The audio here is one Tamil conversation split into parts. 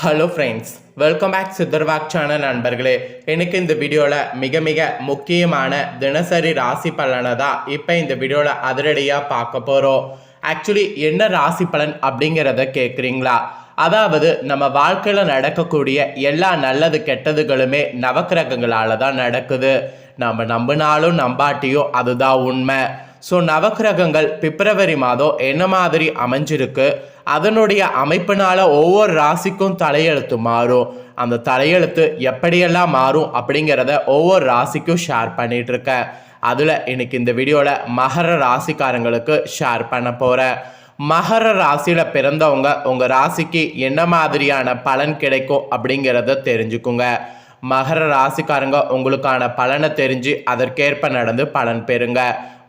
Hello friends welcome back சித்தர்வாக் channel நண்பர்களே. எனக்கு இந்த வீடியோவில் மிக மிக முக்கியமான தினசரி ராசி பலனை தான் இப்போ இந்த வீடியோவில் அதிரடியாக பார்க்க போகிறோம் ஆக்சுவலி என்ன ராசி பலன் அப்படிங்கிறத கேட்குறீங்களா அதாவது நம்ம வாழ்க்கையில் நடக்கக்கூடிய எல்லா நல்லது கெட்டதுகளுமே நவக்கிரகங்களால் தான் நடக்குது. நம்ம நம்பினாலும் நம்பாட்டியும் அதுதான் உண்மை. ஸோ நவக்கிரகங்கள் பிப்ரவரி மாதம் என்ன மாதிரி அமைஞ்சிருக்கு? அதனுடைய அமைப்பினால ஒவ்வொரு ராசிக்கும் தலையெழுத்து மாறும். அந்த தலையெழுத்து எப்படியெல்லாம் மாறும் அப்படிங்கிறத ஒவ்வொரு ராசிக்கும் ஷேர் பண்ணிட்டு இருக்கேன் அதில் இன்னைக்கு இந்த வீடியோவில் மகர ராசிக்காரங்களுக்கு ஷேர் பண்ண போகிறேன் மகர ராசியில் பிறந்தவங்க உங்கள் ராசிக்கு என்ன மாதிரியான பலன் கிடைக்கும் அப்படிங்கிறத தெரிஞ்சுக்குங்க. மகர ராசிக்காரங்க உங்களுக்கான பலனை தெரிஞ்சு அதற்கேற்ப நடந்து பலன் பெறுங்க.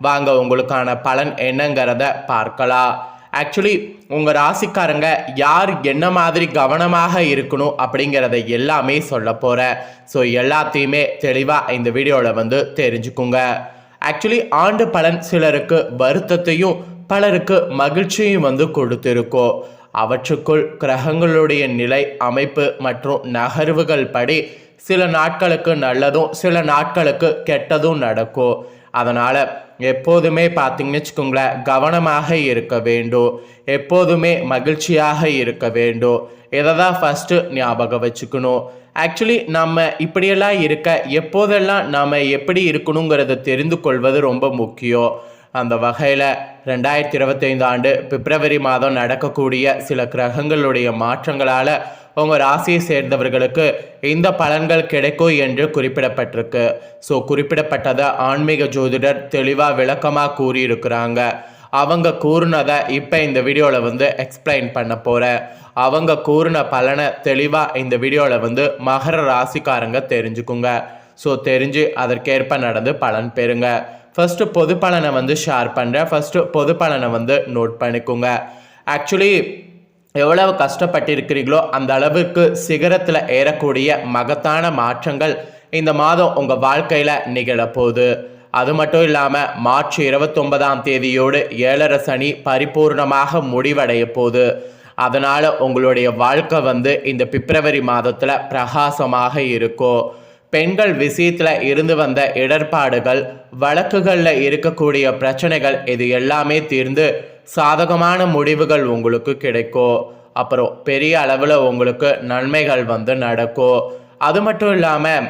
வாங்க உங்களுக்கான பலன் என்னங்கிறத பார்க்கலாம். ஆக்சுவலி உங்கள் ராசிக்காரங்க யார் என்ன மாதிரி கவனமாக இருக்கணும் அப்படிங்கிறத எல்லாமே சொல்ல போகிறேன் ஸோ எல்லாத்தையுமே தெளிவாக இந்த வீடியோவில் வந்து தெரிஞ்சுக்குங்க. ஆக்சுவலி ஆண்டு பலன் சிலருக்கு வருத்தத்தையும் பலருக்கு மகிழ்ச்சியும் வந்து கொடுத்திருக்கோம் அவற்றுக்குள் கிரகங்களுடைய நிலை அமைப்பு மற்றும் நகர்வுகள் படி சில நாட்களுக்கு நல்லதும் சில நாட்களுக்கு கெட்டதும் நடக்கும் அதனால் எப்போதுமே பார்த்தீங்கன்னு வச்சுக்கோங்களேன் கவனமாக இருக்க வேண்டும். எப்போதுமே மகிழ்ச்சியாக இருக்க வேண்டும். இதை தான் ஃபஸ்ட்டு ஞாபகம் வச்சுக்கணும்? ஆக்சுவலி நம்ம இப்படியெல்லாம் இருக்க எப்போதெல்லாம் நாம் எப்படி இருக்கணுங்கிறத தெரிந்து கொள்வது ரொம்ப முக்கியம். அந்த வகையில் ரெண்டாயிரத்தி இருபத்தைந்து ஆண்டு பிப்ரவரி மாதம் நடக்கக்கூடிய சில கிரகங்களுடைய மாற்றங்களால் உங்கள் ராசியை சேர்ந்தவர்களுக்கு இந்த பலன்கள் கிடைக்கும் என்று குறிப்பிடப்பட்டிருக்கு. ஸோ குறிப்பிடப்பட்டதை ஆன்மீக ஜோதிடர் தெளிவாக விளக்கமாக கூறியிருக்கிறாங்க. அவங்க கூறினதை இப்போ இந்த வீடியோவில் வந்து எக்ஸ்பிளைன் பண்ண போகிறேன் அவங்க கூறின பலனை தெளிவாக இந்த வீடியோவில் வந்து மகர ராசிக்காரங்க தெரிஞ்சுக்குங்க. ஸோ தெரிஞ்சு அதற்கேற்ப நடந்து பலன் பெறுங்க. ஃபஸ்ட்டு பொது பலனை வந்து ஷேர் பண்ணுறேன் ஃபஸ்ட்டு பொது பலனை வந்து நோட் பண்ணிக்கோங்க. ஆக்சுவலி எவ்வளவு கஷ்டப்பட்டிருக்கிறீங்களோ அந்த அளவுக்கு சிகரத்தில் ஏறக்கூடிய மகத்தான மாற்றங்கள் இந்த மாதம் உங்கள் வாழ்க்கையில் நிகழப்போகுது. அது மட்டும் இல்லாமல் மார்ச் இருபத்தொன்பதாம் தேதியோடு ஏழரை சனி பரிபூர்ணமாக முடிவடைய போகுது. அதனால் உங்களுடைய வாழ்க்கை வந்து இந்த பிப்ரவரி மாதத்தில் பிரகாசமாக இருக்கும் பெண்கள் விஷயத்தில் இருந்து வந்த இடர்பாடுகள் வழக்குகளில் இருக்கக்கூடிய பிரச்சனைகள் இது எல்லாமே தீர்ந்து சாதகமான முடிவுகள் உங்களுக்கு கிடைக்கும் அப்புறம் பெரிய அளவில் உங்களுக்கு நன்மைகள் வந்து நடக்கும் அது மட்டும் இல்லாமல்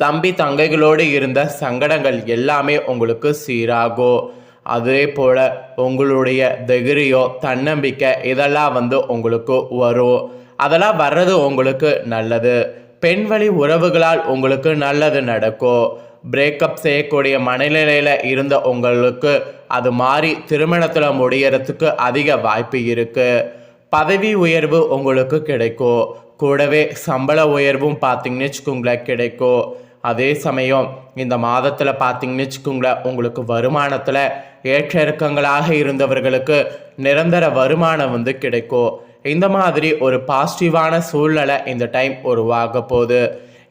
தம்பி தங்கைகளோடு இருந்த சங்கடங்கள் எல்லாமே உங்களுக்கு சீராகும் அதே போல் உங்களுடைய தைரியோ தன்னம்பிக்கை இதெல்லாம் வந்து உங்களுக்கு வரும் அதெல்லாம் வர்றது உங்களுக்கு நல்லது. பெண் வழி உறவுகளால் உங்களுக்கு நல்லது நடக்கும் பிரேக்கப் செய்யக்கூடிய மனநிலையில் இருந்த உங்களுக்கு அது மாதிரி திருமணத்தில் முடியறதுக்கு அதிக வாய்ப்பு இருக்குது பதவி உயர்வு உங்களுக்கு கிடைக்கும். கூடவே சம்பள உயர்வும் பார்த்தீங்கன்னு வச்சுக்கோங்களேன் கிடைக்கும். அதே சமயம் இந்த மாதத்தில் பார்த்தீங்கன்னு வச்சுக்கோங்களேன் உங்களுக்கு வருமானத்தில் ஏற்ற இறக்கங்களாக இருந்தவர்களுக்கு நிரந்தர வருமானம் வந்து கிடைக்கும். இந்த மாதிரி ஒரு பாசிட்டிவான சூழ்நிலை இந்த டைம் உருவாக போகுது.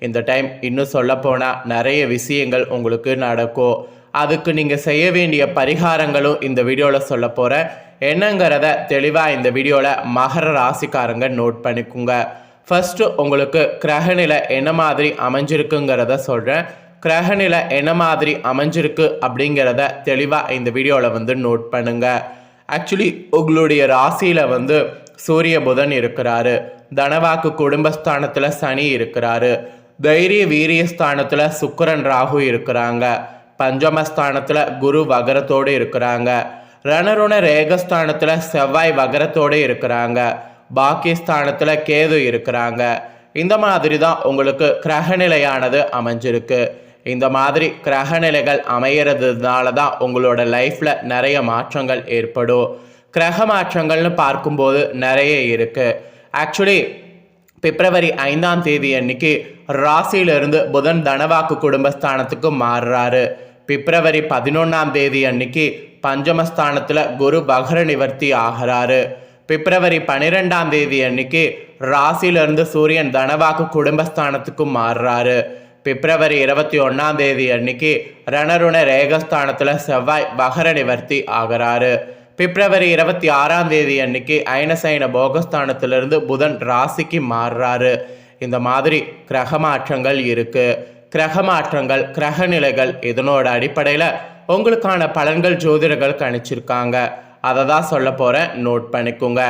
இந்த டைம் இன்னும் சொல்லப்போனால் நிறைய விஷயங்கள் உங்களுக்கு நடக்கும். அதுக்கு நீங்கள் செய்ய வேண்டிய பரிகாரங்களும் இந்த வீடியோவில் சொல்ல போகிறேன் என்னங்கிறத தெளிவாக இந்த வீடியோவில் மகர ராசிக்காரங்க நோட் பண்ணிக்கோங்க. ஃபஸ்ட்டு உங்களுக்கு கிரகநிலை என்ன மாதிரி அமைஞ்சிருக்குங்கிறத சொல்கிறேன் கிரகநிலை என்ன மாதிரி அமைஞ்சிருக்கு அப்படிங்கிறத தெளிவாக இந்த வீடியோவில் வந்து நோட் பண்ணுங்கள் ஆக்சுவலி உங்களுடைய ராசியில் வந்து சூரிய புதன் இருக்கிறாரு. தனவாக்கு குடும்பஸ்தானத்தில் சனி இருக்கிறாரு. தைரிய வீரிய ஸ்தானத்தில் சுக்கரன் ராகு இருக்கிறாங்க. பஞ்சமஸ்தானத்தில் குரு வகரத்தோடு இருக்கிறாங்க. ரணருண ரேகஸ்தானத்தில் செவ்வாய் வகரத்தோடு இருக்கிறாங்க. பாக்கிஸ்தானத்தில் கேது இருக்கிறாங்க. இந்த மாதிரி தான் உங்களுக்கு கிரகநிலையானது அமைஞ்சிருக்கு. இந்த மாதிரி கிரகநிலைகள் அமைகிறதுனால தான் உங்களோட லைஃப்பில் நிறைய மாற்றங்கள் ஏற்படும். கிரக மாற்றங்கள்னு பார்க்கும்போது நிறைய இருக்குது ஆக்சுவலி பிப்ரவரி ஐந்தாம் தேதி அன்னைக்கு ராசியிலிருந்து புதன் தனவாக்கு குடும்பஸ்தானத்துக்கு மாறுறாரு. பிப்ரவரி பதினொன்றாம் தேதி அன்னைக்கு பஞ்சமஸ்தானத்தில் குரு பகர நிவர்த்தி ஆகிறாரு. பிப்ரவரி பன்னிரெண்டாம் தேதி அன்னைக்கு ராசியிலிருந்து சூரியன் தனவாக்கு குடும்பஸ்தானத்துக்கும் மாறுறாரு. பிப்ரவரி இருபத்தி ஒன்றாம் தேதி அன்னைக்கு ரணருண ரேகஸ்தானத்தில் செவ்வாய் பகர நிவர்த்தி ஆகிறாரு. பிப்ரவரி இருபத்தி ஆறாம் தேதி அன்னைக்கு அயனசைன போகஸ்தானத்திலிருந்து புதன் ராசிக்கு மாறுறாரு. இந்த மாதிரி கிரக மாற்றங்கள் இருக்குது கிரக மாற்றங்கள் கிரக நிலைகள் இதனோட அடிப்படையில் உங்களுக்கான பலன்கள் ஜோதிடர்கள் கணிச்சிருக்காங்க. அதை தான் சொல்ல போகிறேன் நோட் பண்ணிக்கோங்க.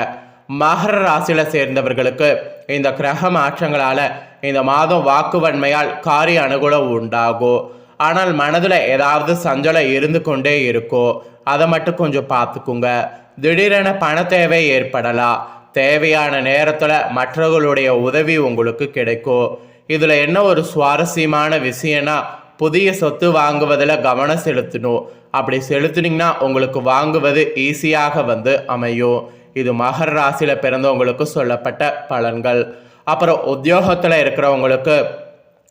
மகர ராசியில் சேர்ந்தவர்களுக்கு இந்த கிரக மாற்றங்களால் இந்த மாதம் வாக்குவன்மையால் காரிய அனுகூலம் உண்டாகும். ஆனால் மனதில் ஏதாவது சஞ்சலம் இருந்து கொண்டே இருக்கோ அதை மட்டும் கொஞ்சம் பார்த்துக்குங்க. திடீரென பண தேவை ஏற்படலாம். தேவையான நேரத்தில் மற்றவர்களுடைய உதவி உங்களுக்கு கிடைக்கும். இதில் என்ன ஒரு சுவாரஸ்யமான விஷயம்னா புதிய சொத்து வாங்குவதில் கவனம் செலுத்தணும். அப்படி செலுத்துனீங்கன்னா உங்களுக்கு வாங்குவது ஈஸியாக வந்து அமையும். இது மகர ராசியில் பிறந்தவங்களுக்கு சொல்லப்பட்ட பலன்கள். அப்புறம் உத்தியோகத்தில் இருக்கிறவங்களுக்கு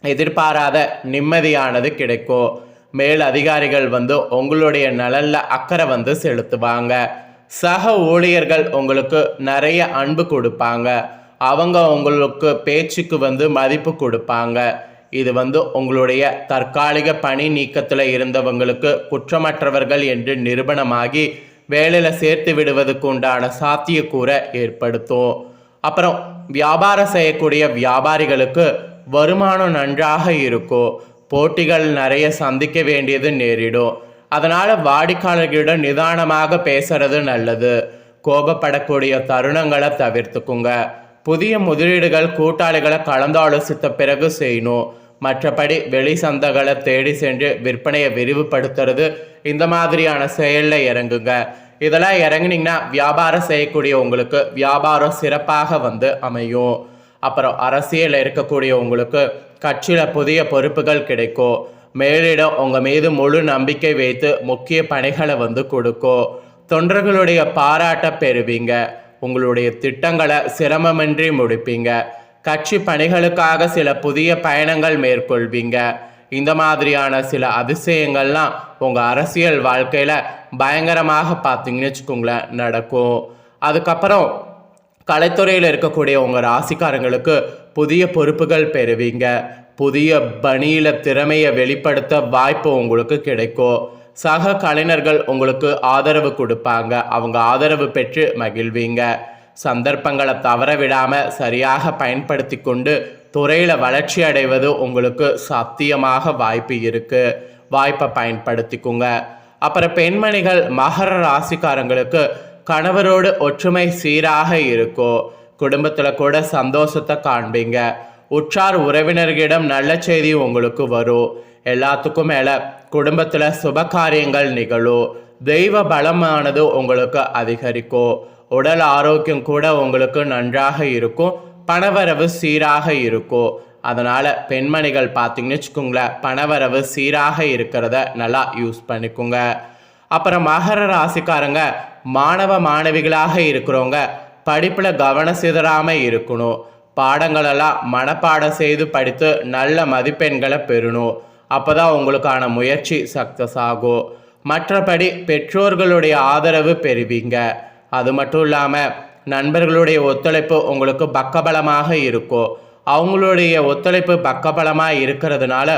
எதிர்பாராத நிம்மதியானது கிடைக்கும். மேல் அதிகாரிகள் வந்து உங்களுடைய நலனில் அக்கறை வந்து செலுத்துவாங்க. சக ஊழியர்கள் உங்களுக்கு நிறைய அன்பு கொடுப்பாங்க. அவங்க உங்களுக்கு பேச்சுக்கு வந்து மதிப்பு கொடுப்பாங்க. இது வந்து உங்களுடைய தற்காலிக பணி நீக்கத்தில் இருந்தவங்களுக்கு குற்றமற்றவர்கள் என்று நிரூபணமாகி வேலையில் சேர்த்து விடுவதற்கு உண்டான சாத்தியக்கூறை ஏற்படுத்தும். அப்புறம் வியாபாரம் செய்யக்கூடிய வியாபாரிகளுக்கு வருமானம் நன்றாக இருக்கும். போட்டிகள் நிறைய சந்திக்க வேண்டியது நேரிடும். அதனால் வாடிக்கையாளர்களிடம் நிதானமாக பேசுறது நல்லது. கோபப்படக்கூடிய தருணங்களை தவிர்த்துக்குங்க. புதிய முதலீடுகள் கூட்டாளிகளை கலந்தாலோசித்த பிறகு செய்யணும். மற்றபடி வெளி சந்தைகளை தேடி சென்று விற்பனையை விரிவுபடுத்துறது இந்த மாதிரியான செயலில் இறங்குங்க. இதெல்லாம் இறங்குனீங்கன்னா வியாபாரம் செய்யக்கூடிய உங்களுக்கு வியாபாரம் சிறப்பாக வந்து அமையும். அப்புறம் அரசியலில் இருக்கக்கூடிய உங்களுக்கு கட்சியில் புதிய பொறுப்புகள் கிடைக்கும். மேலிடம் உங்கள் மீது முழு நம்பிக்கை வைத்து முக்கிய பணிகளை வந்து கொடுக்கும். தொண்டர்களுடைய பாராட்ட பெறுவீங்க. உங்களுடைய திட்டங்களை சிரமமின்றி முடிப்பீங்க. கட்சி பணிகளுக்காக சில புதிய பயணங்கள் மேற்கொள்வீங்க. இந்த மாதிரியான சில அதிசயங்கள்லாம் உங்கள் அரசியல் வாழ்க்கையில் பயங்கரமாக பார்த்தீங்கன்னு வச்சுக்கோங்களேன் நடக்கும். அதுக்கப்புறம் கலைத்துறையில் இருக்கக்கூடிய உங்கள் ராசிக்காரங்களுக்கு புதிய பொறுப்புகள் பெறுவீங்க. புதிய பணியில் திறமையை வெளிப்படுத்த வாய்ப்பு உங்களுக்கு கிடைக்கும். சக கலைஞர்கள் உங்களுக்கு ஆதரவு கொடுப்பாங்க. அவங்க ஆதரவு பெற்று மகிழ்வீங்க. சந்தர்ப்பங்களை தவற விடாமல் சரியாக பயன்படுத்தி கொண்டு துறையில் வளர்ச்சி அடைவது உங்களுக்கு சத்தியமாக வாய்ப்பு இருக்குது வாய்ப்பை பயன்படுத்திக்குங்க. அப்புறம் பெண்மணிகள் மகர ராசிக்காரங்களுக்கு கணவரோடு ஒற்றுமை சீராக இருக்கும் குடும்பத்தில் கூட சந்தோஷத்தை காண்பீங்க. உற்றார் உறவினர்களிடம் நல்ல செய்தி உங்களுக்கு வரும். எல்லாத்துக்கும் மேலே குடும்பத்தில் சுப காரியங்கள் நிகழும். தெய்வ பலமானது உங்களுக்கு அதிகரிக்கும். உடல் ஆரோக்கியம் கூட உங்களுக்கு நன்றாக இருக்கும். பணவரவு சீராக இருக்கும். அதனால் பெண்மணிகள் பார்த்தீங்கன்னு வச்சுக்கோங்களேன் பணவரவு சீராக இருக்கிறத நல்லா யூஸ் பண்ணிக்கோங்க. அப்புறம் மகர ராசிக்காரங்க மாணவ மாணவிகளாக இருக்கிறவங்க படிப்பில் கவனம் சிதறாமல் இருக்கணும். பாடங்களெல்லாம் மனப்பாடம் செய்து படித்து நல்ல மதிப்பெண்களை பெறணும் அப்போ தான் உங்களுக்கான முயற்சி சக்ஸஸ் ஆகும் மற்றபடி பெற்றோர்களுடைய ஆதரவு பெறுவீங்க. அது மட்டும் இல்லாமல் நண்பர்களுடைய ஒத்துழைப்பு உங்களுக்கு பக்கபலமாக இருக்கும் அவங்களுடைய ஒத்துழைப்பு பக்கபலமாக இருக்கிறதுனால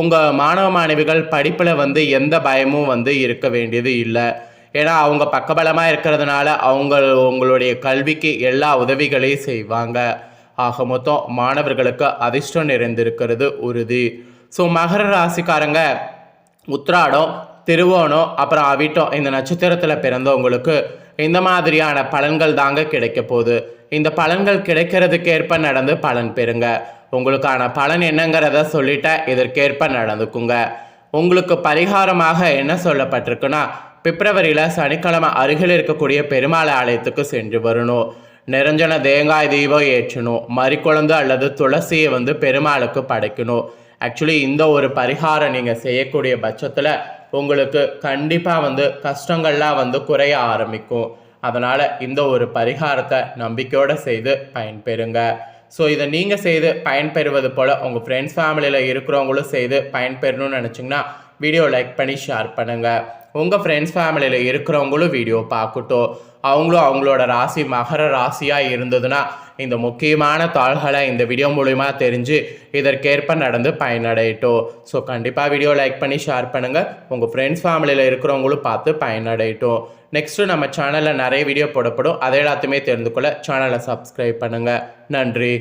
உங்கள் மாணவ மாணவிகள் படிப்பில் வந்து எந்த பயமும் வந்து இருக்க வேண்டியது இல்லை. ஏன்னா அவங்க பக்கபலமாக இருக்கிறதுனால அவங்க உங்களுடைய கல்விக்கு எல்லா உதவிகளையும் செய்வாங்க. ஆக மொத்தம் மாணவர்களுக்கு அதிர்ஷ்டம் நிறைந்திருக்கிறது உறுதி. ஸோ மகர ராசிக்காரங்க உத்ராடம் திருவோணம் அப்புறம் அவிட்டம் இந்த நட்சத்திரத்தில் பிறந்தவங்களுக்கு இந்த மாதிரியான பலன்கள் தாங்க கிடைக்க போகுது. இந்த பலன்கள் கிடைக்கிறதுக்கேற்ப நடந்து பலன் பெறுங்க. உங்களுக்கான பலன் என்னங்கிறத சொல்லிட்ட இதற்கேற்ப நடந்துக்குங்க. உங்களுக்கு பரிகாரமாக என்ன சொல்லப்பட்டிருக்குன்னா பிப்ரவரியில் சனிக்கிழமை அருகில் இருக்கக்கூடிய பெருமாள் ஆலயத்துக்கு சென்று வரணும். நிரஞ்சன தேங்காய் தீபம் ஏற்றணும் மறிக்குழந்து அல்லது துளசியை வந்து பெருமாளுக்கு படைக்கணும் ஆக்சுவலி இந்த ஒரு பரிகாரம் நீங்கள் செய்யக்கூடிய பட்சத்தில் உங்களுக்கு கண்டிப்பாக வந்து கஷ்டங்கள்லாம் வந்து குறைய ஆரம்பிக்கும். அதனால் இந்த ஒரு பரிகாரத்தை நம்பிக்கையோடு செய்து பயன்பெறுங்க. ஸோ இதை நீங்கள் செய்து பயன்பெறுவது போல் உங்கள் ஃப்ரெண்ட்ஸ் ஃபேமிலியில் இருக்கிறவங்களும் செய்து பயன்பெறணும்னு நினச்சிங்கன்னா வீடியோ லைக் பண்ணி ஷேர் பண்ணுங்கள் உங்கள் ஃப்ரெண்ட்ஸ் ஃபேமிலியில் இருக்கிறவங்களும் வீடியோ பார்க்கட்டும். அவங்களும் அவங்களோட ராசி மகர ராசியாக இருந்ததுன்னா இந்த முக்கியமான தாள்களை இந்த வீடியோ மூலிமா தெரிஞ்சு இதற்கேற்ப நடந்து பயனடையட்டும். ஸோ கண்டிப்பாக வீடியோ லைக் பண்ணி ஷேர் பண்ணுங்கள் உங்கள் ஃப்ரெண்ட்ஸ் ஃபேமிலியில் இருக்கிறவங்களும் பார்த்து பயனடையட்டும். நெக்ஸ்ட்டு நம்ம சேனலில் நிறைய வீடியோ போடப்படும். அதை எல்லாத்தையுமே தெரிந்து கொள்ள சேனலை சப்ஸ்கிரைப் பண்ணுங்கள் நன்றி.